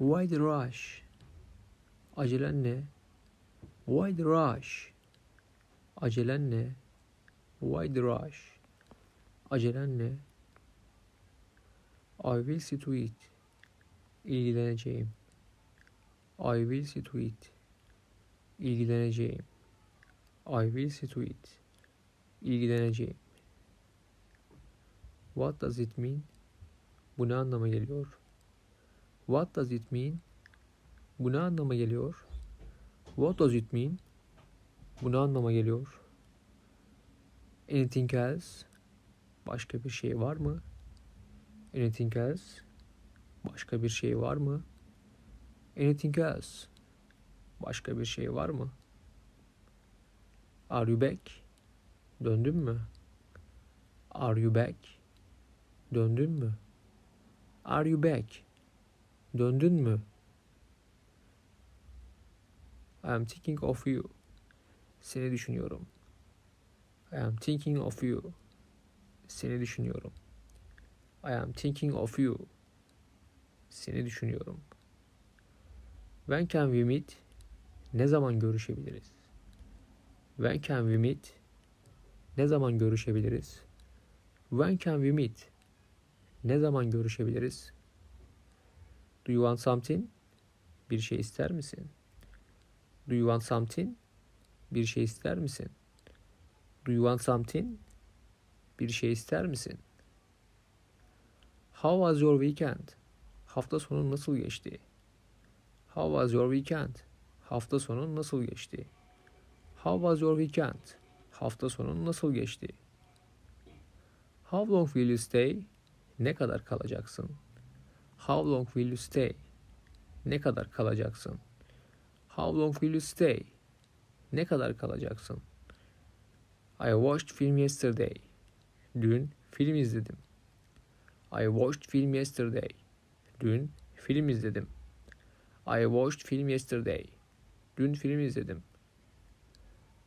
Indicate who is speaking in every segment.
Speaker 1: Why the rush? Acelen ne? Why the rush? Acelen ne? Why the rush? Acelen ne? I will see to it. İlgileneceğim. I will see to it. İlgileneceğim. I will see to it. İlgileneceğim. What does it mean? Bu ne anlama geliyor? What does it mean? Bu ne anlama geliyor? What does it mean? Bu ne anlama geliyor? Anything else? Başka bir şey var mı? Anything else? Başka bir şey var mı? Anything else? Başka bir şey var mı? Are you back? Döndün mü? Are you back? Döndün mü? Are you back? Döndün mü? I am thinking of you. Seni düşünüyorum. I am thinking of you. Seni düşünüyorum. I am thinking of you. Seni düşünüyorum. When can we meet? Ne zaman görüşebiliriz? When can we meet? Ne zaman görüşebiliriz? When can we meet? Ne zaman görüşebiliriz? Do you want something? Bir şey ister misin? Do you want something? Bir şey ister misin? Do you want something? Bir şey ister misin? How was your weekend? Hafta sonu nasıl geçti? How was your weekend? Hafta sonu nasıl geçti? How was your weekend? Hafta sonu nasıl geçti? How long will you stay? Ne kadar kalacaksın? How long will you stay? Ne kadar kalacaksın? How long will you stay? Ne kadar kalacaksın? I watched film yesterday. Dün film izledim. I watched film yesterday. Dün film izledim. I watched film yesterday. Dün film izledim.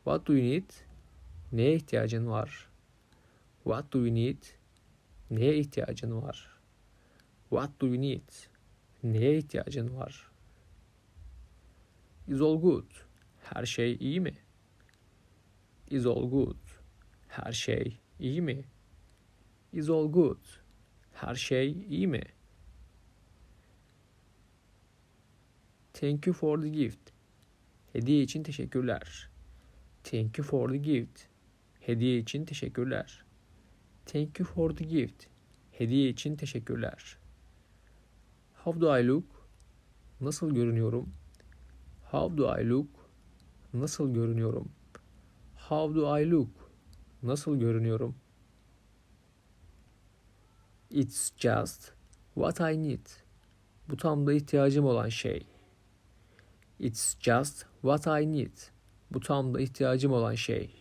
Speaker 1: What do you need? Neye ihtiyacın var? What do you need? Neye ihtiyacın var? What do you need? Neye ihtiyacın var? Is all good? Her şey iyi mi? Is all good? Her şey iyi mi? Is all good? Her şey iyi mi? Thank you for the gift. Hediye için teşekkürler. Thank you for the gift. Hediye için teşekkürler. Thank you for the gift. Hediye için teşekkürler. How do I look? Nasıl görünüyorum? How do I look? Nasıl görünüyorum? How do I look? Nasıl görünüyorum? It's just what I need. Bu tam da ihtiyacım olan şey. It's just what I need. Bu tam da ihtiyacım olan şey.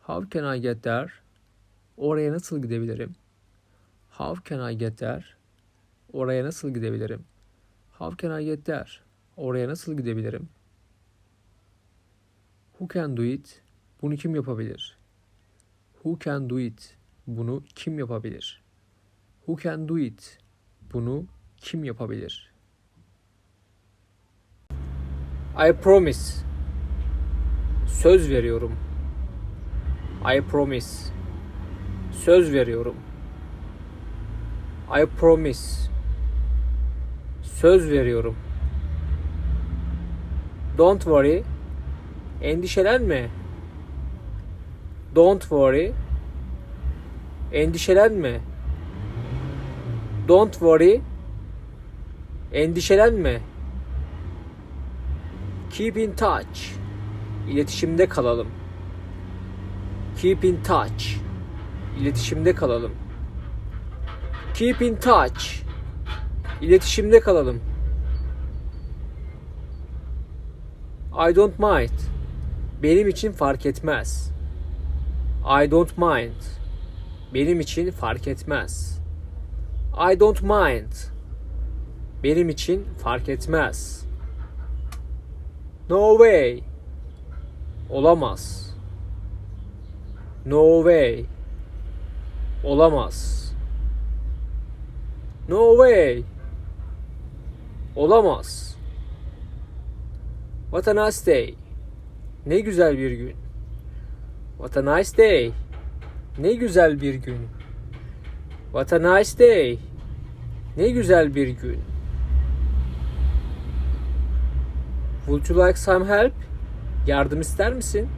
Speaker 1: How can I get there? Oraya nasıl gidebilirim? How can I get there? Oraya nasıl gidebilirim? How can I get there? Oraya nasıl gidebilirim? Who can do it? Bunu kim yapabilir? Who can do it? Bunu kim yapabilir? Who can do it? Bunu kim yapabilir? I promise. Söz veriyorum. I promise. Söz veriyorum. I promise. Söz veriyorum. Don't worry. Endişelenme. Don't worry. Endişelenme. Don't worry. Endişelenme. Keep in touch. İletişimde kalalım. Keep in touch. İletişimde kalalım. Keep in touch. İletişimde kalalım. I don't mind. Benim için fark etmez. I don't mind. Benim için fark etmez. I don't mind. Benim için fark etmez. No way. Olamaz. No way. Olamaz. No way. Olamaz. What a nice day. Ne güzel bir gün. What a nice day. Ne güzel bir gün. What a nice day. Ne güzel bir gün. Would you like some help? Yardım ister misin?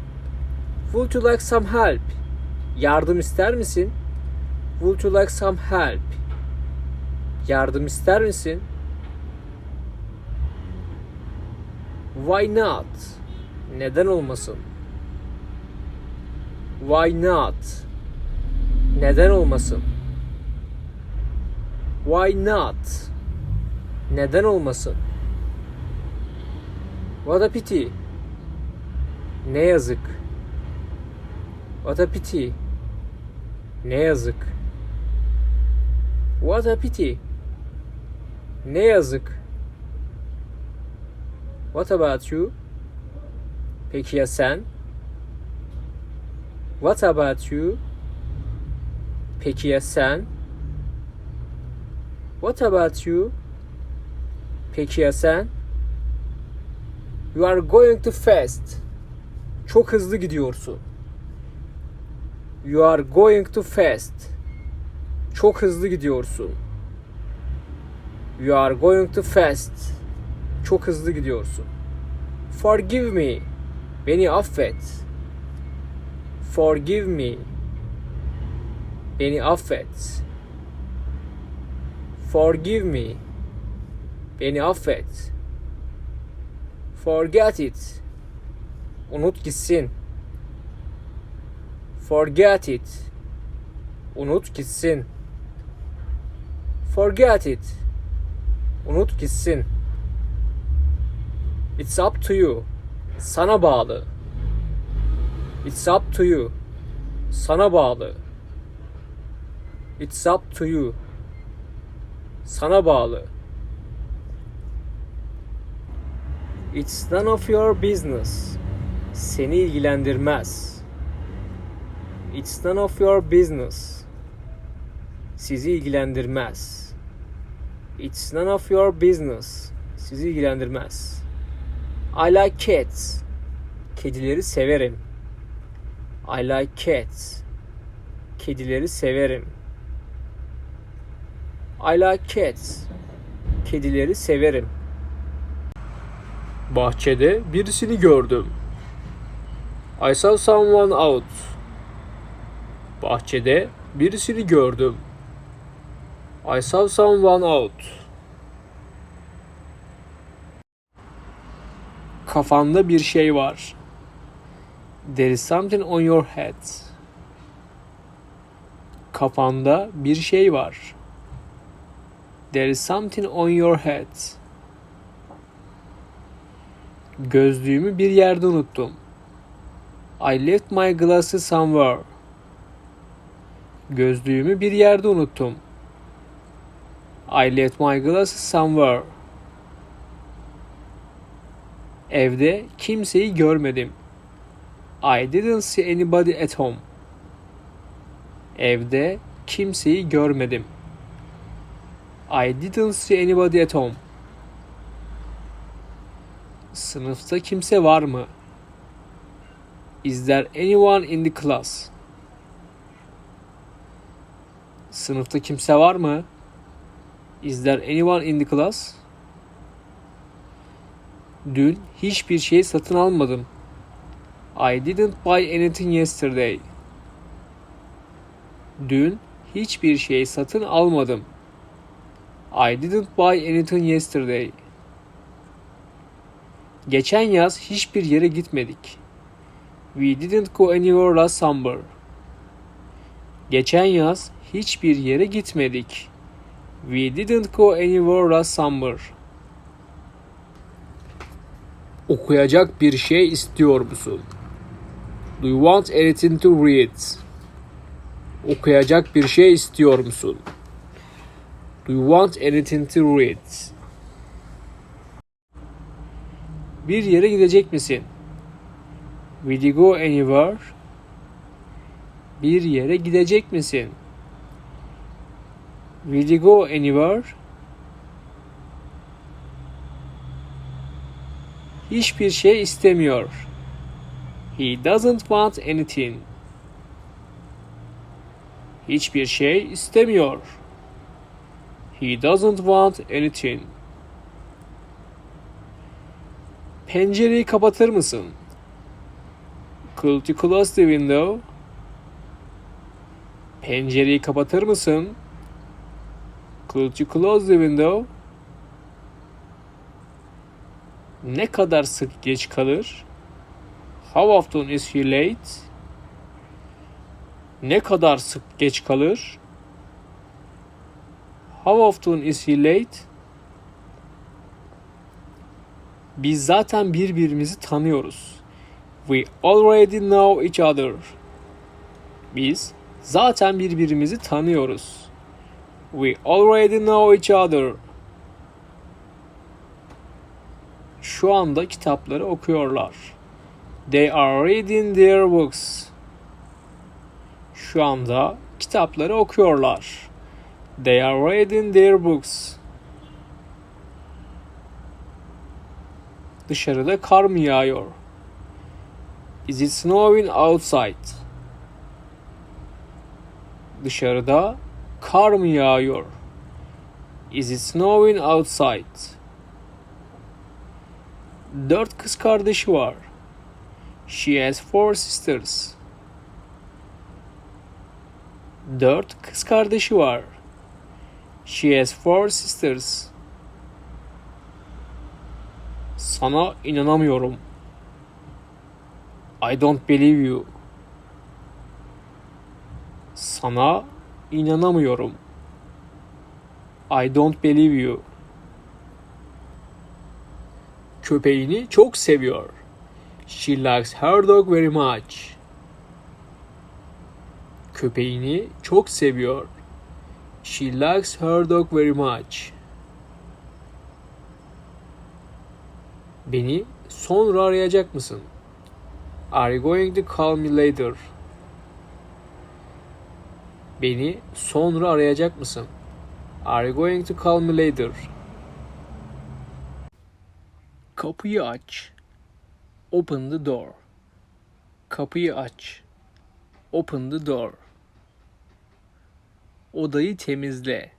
Speaker 1: Would you like some help? Yardım ister misin? Would you like some help? Yardım ister misin? Why not? Neden olmasın? Why not? Neden olmasın? Why not? Neden olmasın? What a pity. Ne yazık. What a pity. Ne yazık. What a pity. Ne yazık. What about you? Peki ya sen? What about you? Peki ya sen? What about you? Peki ya sen? You are going too fast. Çok hızlı gidiyorsun. You are going too fast. Çok hızlı gidiyorsun. You are going too fast. Çok hızlı gidiyorsun. Forgive me. Beni affet. Forgive me. Beni affet. Forgive me. Beni affet. Forget it. Unut gitsin. Forget it. Unut gitsin. Forget it. Unut gitsin. It's up to you. Sana bağlı. It's up to you. Sana bağlı. It's up to you. Sana bağlı. It's none of your business. Seni ilgilendirmez. It's none of your business. Sizi ilgilendirmez. It's none of your business. Sizi ilgilendirmez. I like cats. Kedileri severim. I like cats. Kedileri severim. I like cats. Kedileri severim. Bahçede birisini gördüm. I saw someone out. Bahçede birisini gördüm. I saw someone out. Kafanda bir şey var. There is something on your head. Kafanda bir şey var. There is something on your head. Gözlüğümü bir yerde unuttum. I left my glasses somewhere. Gözlüğümü bir yerde unuttum. I left my glasses somewhere. Evde kimseyi görmedim. I didn't see anybody at home. Evde kimseyi görmedim. I didn't see anybody at home. Sınıfta kimse var mı? Is there anyone in the class? Sınıfta kimse var mı? Is there anyone in the class? Dün hiçbir şey satın almadım. I didn't buy anything yesterday. Dün hiçbir şey satın almadım. I didn't buy anything yesterday. Geçen yaz hiçbir yere gitmedik. We didn't go anywhere last summer. Geçen yaz hiçbir yere gitmedik. We didn't go anywhere last summer. Okuyacak bir şey istiyor musun? Do you want anything to read? Okuyacak bir şey istiyor musun? Do you want anything to read? Bir yere gidecek misin? Will you go anywhere? Bir yere gidecek misin? Will you go anywhere? hiçbir şey istemiyor. He doesn't want anything. Hiçbir şey istemiyor. He doesn't want anything. Pencereyi kapatır mısın? Could you close the window? Pencereyi kapatır mısın? Could you close the window? Ne kadar sık geç kalır? How often is he late? Ne kadar sık geç kalır? How often is he late? Biz zaten birbirimizi tanıyoruz. We already know each other. Biz zaten birbirimizi tanıyoruz. We already know each other. Şu anda kitapları okuyorlar. They are reading their books. Şu anda kitapları okuyorlar. They are reading their books. Dışarıda kar mı yağıyor? Is it snowing outside? Dışarıda kar mı yağıyor? Is it snowing outside? Dört kız kardeşi var. She has four sisters. Dört kız kardeşi var. She has four sisters. Sana inanamıyorum. I don't believe you. Sana inanamıyorum. I don't believe you. Köpeğini çok seviyor. She likes her dog very much. Köpeğini çok seviyor. She likes her dog very much. Beni sonra arayacak mısın? Are you going to call me later? Beni sonra arayacak mısın? Are you going to call me later? Kapıyı aç. Open the door. Kapıyı aç. Open the door. Odayı temizle.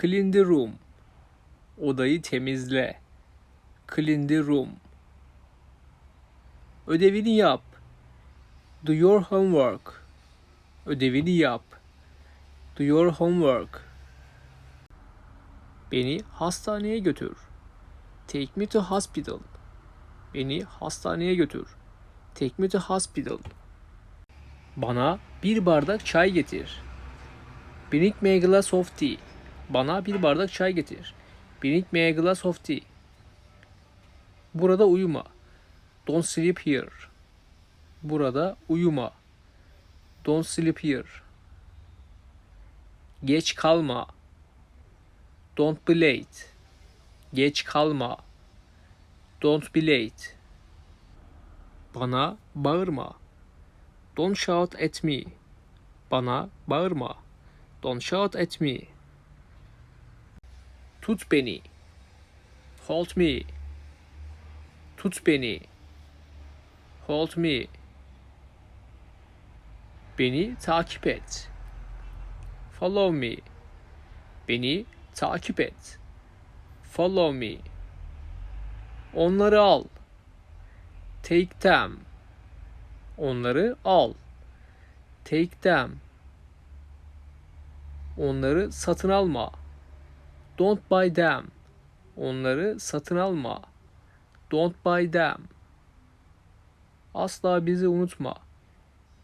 Speaker 1: Clean the room. Odayı temizle. Clean the room. Ödevini yap. Do your homework. Ödevini yap. Do your homework. Beni hastaneye götür. Take me to hospital. Beni hastaneye götür. Take me to hospital. Bana bir bardak çay getir. Bring me a glass of tea. Bana bir bardak çay getir. Bring me a glass of tea. Burada uyuma. Don't sleep here. Burada uyuma. Don't sleep here. Geç kalma. Don't be late. Geç kalma. Don't be late. Bana bağırma. Don't shout at me. Bana bağırma. Don't shout at me. Tut beni. Hold me. Tut beni. Hold me. Beni takip et. Follow me. Beni takip et. Follow me. Onları al. Take them. Onları al. Take them. Onları satın alma. Don't buy them. Onları satın alma. Don't buy them. Asla bizi unutma.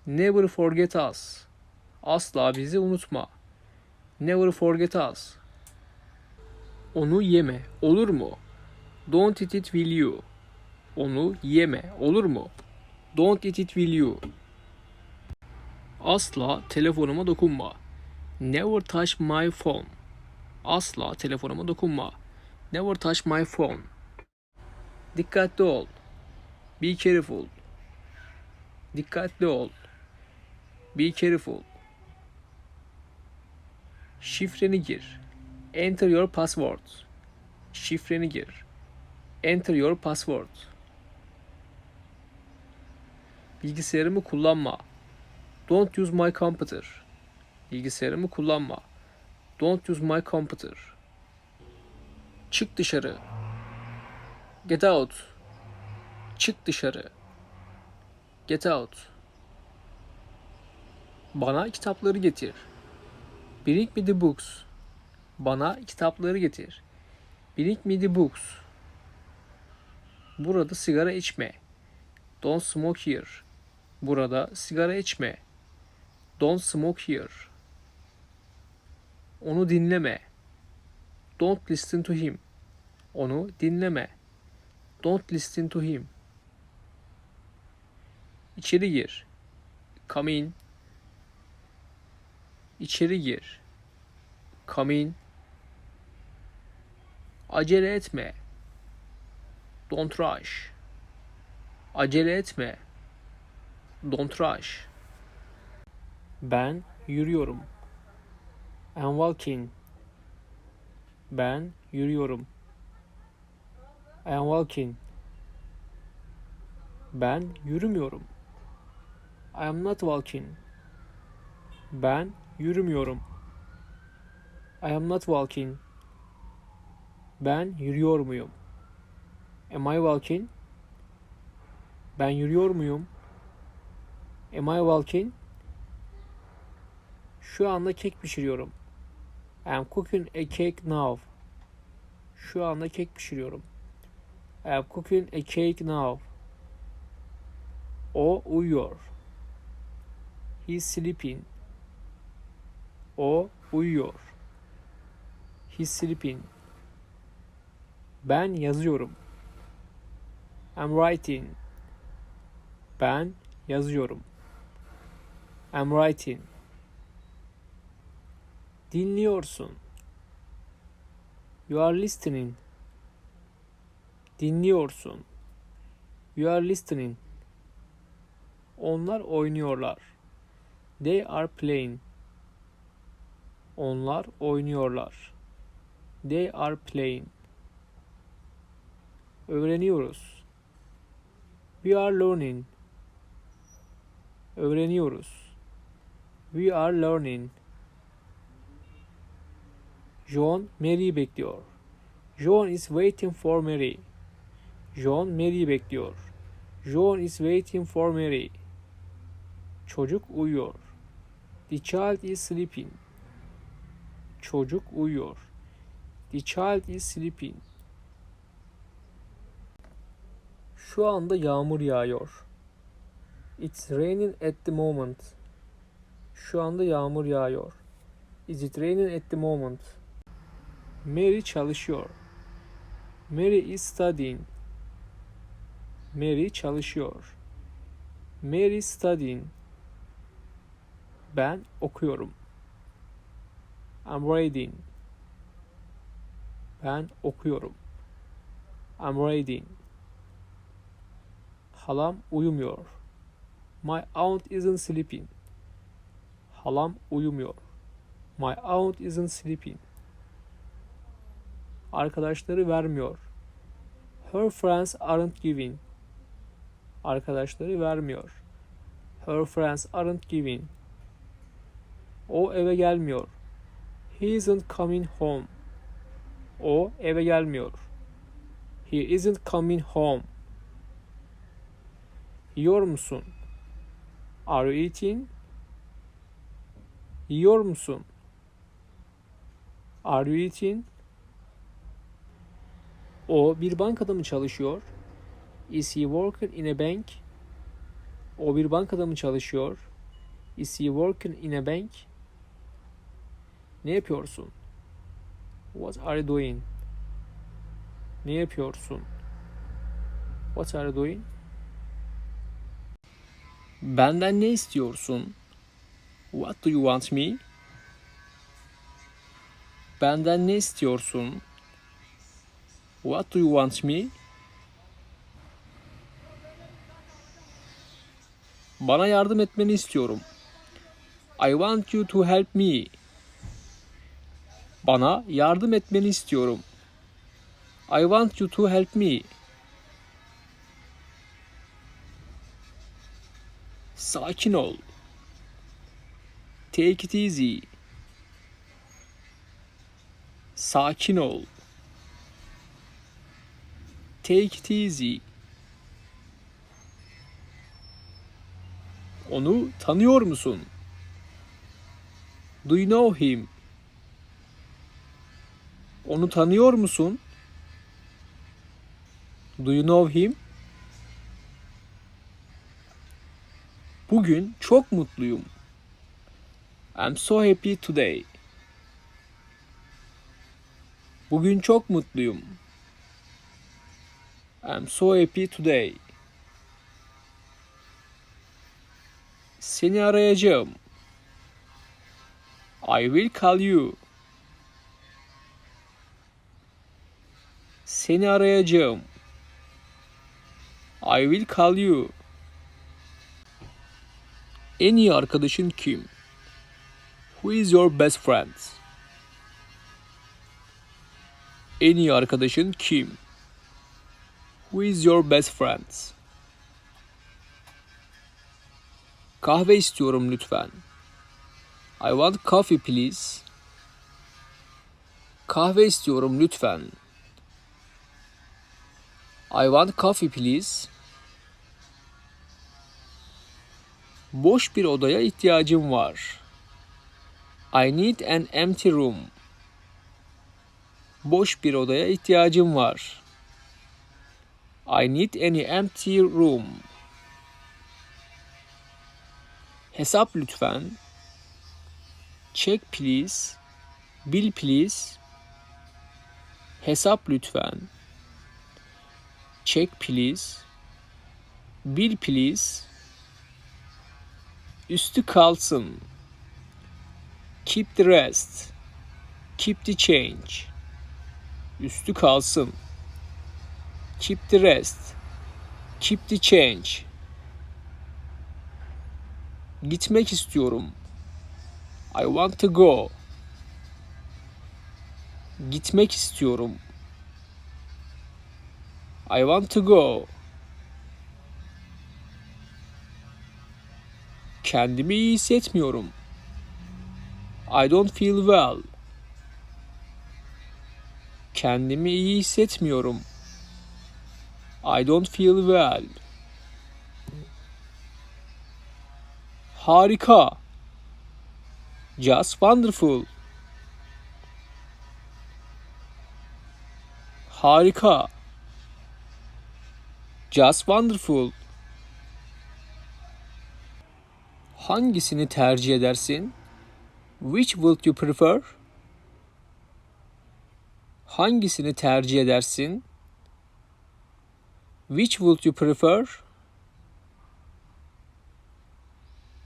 Speaker 1: Never forget us. Asla bizi unutma. Never forget us. Onu yeme, olur mu? Don't eat it will you. Onu yeme, olur mu? Don't eat it will you. Asla telefonuma dokunma. Never touch my phone. Asla telefonuma dokunma. Never touch my phone. Dikkatli ol. Be careful. Dikkatli ol. Be careful. Şifreni gir. Enter your password. Şifreni gir. Enter your password. Bilgisayarımı kullanma. Don't use my computer. Bilgisayarımı kullanma. Don't use my computer. Çık dışarı. Get out. Çık dışarı. Get out. Bana kitapları getir. Bring me the books. Bana kitapları getir. Bring me the books. Burada sigara içme. Don't smoke here. Burada sigara içme. Don't smoke here. Onu dinleme. Don't listen to him. Onu dinleme. Don't listen to him. İçeri gir. Come in. İçeri gir. Come in. Acele etme. Don't rush. Acele etme. Don't rush. Ben yürüyorum. I'm walking. Ben yürüyorum. I am walking. Ben yürümüyorum. I am not walking. Ben yürümüyorum. I am not walking. Ben yürüyor muyum? Am I walking? Ben yürüyor muyum? Am I walking? Şu anda kek pişiriyorum. I am cooking a cake now. Şu anda kek pişiriyorum. I am cooking a cake now. O uyuyor. He's sleeping. O uyuyor. He's sleeping. Ben yazıyorum. I'm writing. Ben yazıyorum. I'm writing. Dinliyorsun. You are listening. Dinliyorsun. You are listening. Onlar oynuyorlar. They are playing. Onlar oynuyorlar. They are playing. Öğreniyoruz. We are learning. Öğreniyoruz. We are learning. John Mary'i bekliyor. John is waiting for Mary. John Mary'i bekliyor. John is waiting for Mary. Çocuk uyuyor. The child is sleeping. Çocuk uyuyor. The child is sleeping. Şu anda yağmur yağıyor. It's raining at the moment. Şu anda yağmur yağıyor. Is it raining at the moment? Mary çalışıyor. Mary is studying. Mary çalışıyor. Mary studying. Ben okuyorum. I'm reading. Ben okuyorum. I'm reading. Halam uyumuyor. My aunt isn't sleeping. Halam uyumuyor. My aunt isn't sleeping. Arkadaşları vermiyor. Her friends aren't giving. Arkadaşları vermiyor. Her friends aren't giving. O eve gelmiyor. He isn't coming home. O eve gelmiyor. He isn't coming home. Yiyor musun? Are you eating? Yiyor musun? Are you eating? O bir bankada mı çalışıyor? Is he working in a bank? O bir bankada mı çalışıyor? Is he working in a bank? Ne yapıyorsun? What are you doing? Ne yapıyorsun? What are you doing? Benden ne istiyorsun? What do you want me? Benden ne istiyorsun? What do you want me? Bana yardım etmeni istiyorum. I want you to help me. Bana yardım etmeni istiyorum. I want you to help me. Sakin ol. Take it easy. Sakin ol. Take it easy. Onu tanıyor musun? Do you know him? Onu tanıyor musun? Do you know him? Bugün çok mutluyum. I'm so happy today. Bugün çok mutluyum. I'm so happy today. Seni arayacağım. I will call you. Seni arayacağım. I will call you. En iyi arkadaşın kim? Who is your best friend? En iyi arkadaşın kim? Who is your best friend? Kahve istiyorum lütfen. I want coffee please. Kahve istiyorum lütfen. I want coffee please. Boş bir odaya ihtiyacım var. I need an empty room. Boş bir odaya ihtiyacım var. I need any empty room. Hesap lütfen. Check please. Bill please. Hesap lütfen. Check please. Bill please. Üstü kalsın. Keep the rest. Keep the change. Üstü kalsın. Keep the rest. Keep the change. Gitmek istiyorum. I want to go. Gitmek istiyorum. I want to go. Kendimi iyi hissetmiyorum. I don't feel well. Kendimi iyi hissetmiyorum. I don't feel well. Harika. Just wonderful. Harika. Just wonderful. Hangisini tercih edersin? Which would you prefer? Hangisini tercih edersin? Which would you prefer?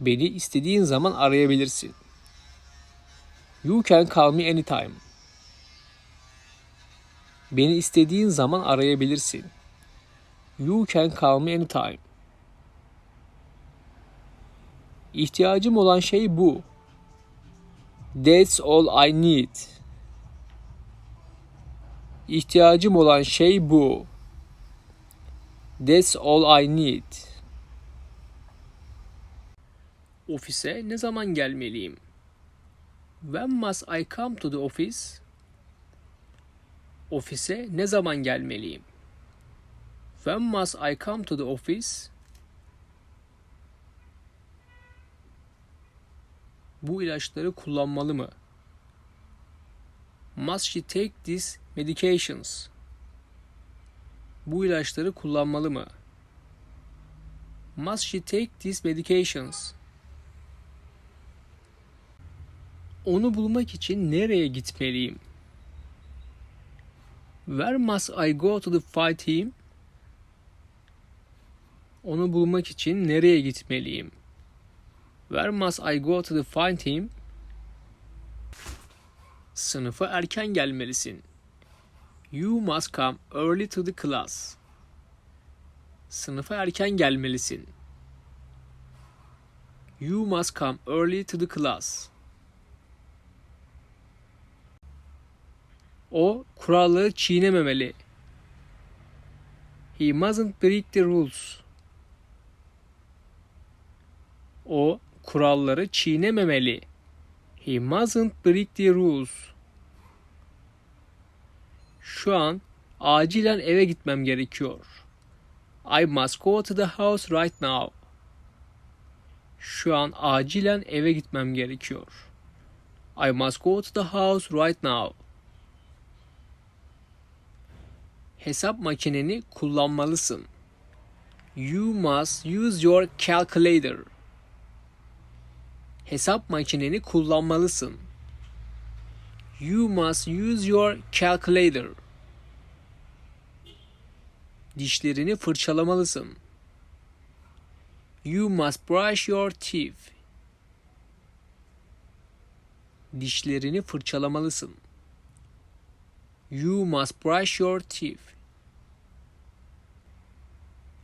Speaker 1: Beni istediğin zaman arayabilirsin. You can call me anytime. Beni istediğin zaman arayabilirsin. You can call me anytime. İhtiyacım olan şey bu. That's all I need. İhtiyacım olan şey bu. That's all I need. Ofise ne zaman gelmeliyim? When must I come to the office? Ofise ne zaman gelmeliyim? When must I come to the office? Bu ilaçları kullanmalı mı? Must she take these medications? Bu ilaçları kullanmalı mı? Must she take these medications? Onu bulmak için nereye gitmeliyim? Where must I go to the fight him? Onu bulmak için nereye gitmeliyim? Where must I go to find him? Sınıfa erken gelmelisin. You must come early to the class. Sınıfa erken gelmelisin. You must come early to the class. O kuralları çiğnememeli. He mustn't break the rules. O kuralları çiğnememeli. He mustn't break the rules. Şu an acilen eve gitmem gerekiyor. I must go to the house right now. Şu an acilen eve gitmem gerekiyor. I must go to the house right now. Hesap makineni kullanmalısın. You must use your calculator. Hesap makineni kullanmalısın. You must use your calculator. Dişlerini fırçalamalısın. You must brush your teeth. Dişlerini fırçalamalısın. You must brush your teeth.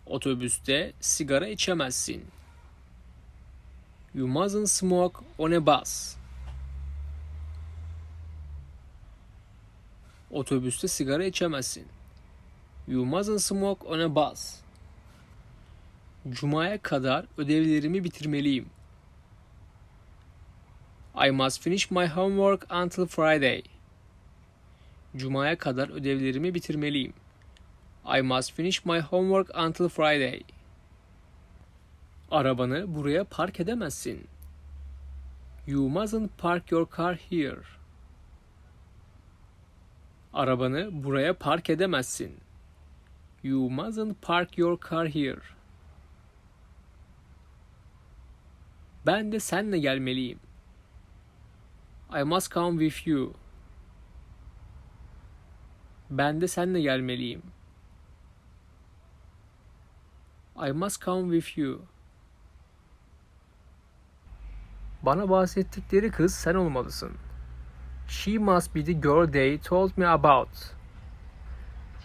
Speaker 1: Otobüste sigara içemezsin. You mustn't smoke on a bus. Otobüste sigara içemezsin. You mustn't smoke on a bus. Cuma'ya kadar ödevlerimi bitirmeliyim. I must finish my homework until Friday. Cuma'ya kadar ödevlerimi bitirmeliyim. I must finish my homework until Friday. Arabanı buraya park edemezsin. You mustn't park your car here. Arabanı buraya park edemezsin. You mustn't park your car here. Ben de seninle gelmeliyim. I must come with you. Ben de seninle gelmeliyim. I must come with you. Bana bahsettikleri kız sen olmalısın. She must be the girl they told me about.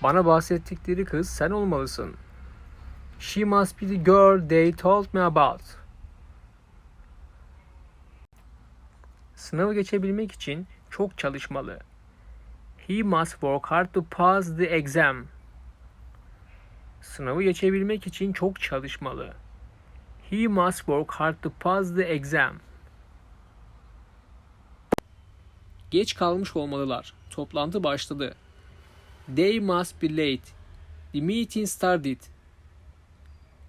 Speaker 1: Bana bahsettikleri kız sen olmalısın. She must be the girl they told me about. Sınavı geçebilmek için çok çalışmalı. He must work hard to pass the exam. Sınavı geçebilmek için çok çalışmalı. He must work hard to pass the exam. Geç kalmış olmalılar. Toplantı başladı. They must be late. The meeting started.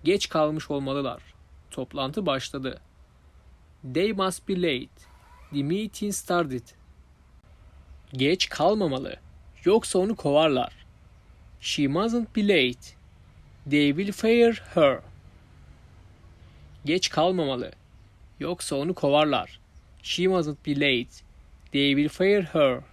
Speaker 1: Geç kalmış olmalılar. Toplantı başladı. They must be late. The meeting started. Geç kalmamalı. Yoksa onu kovarlar. She mustn't be late. They will fire her. Geç kalmamalı. Yoksa onu kovarlar. She mustn't be late. They will fire her.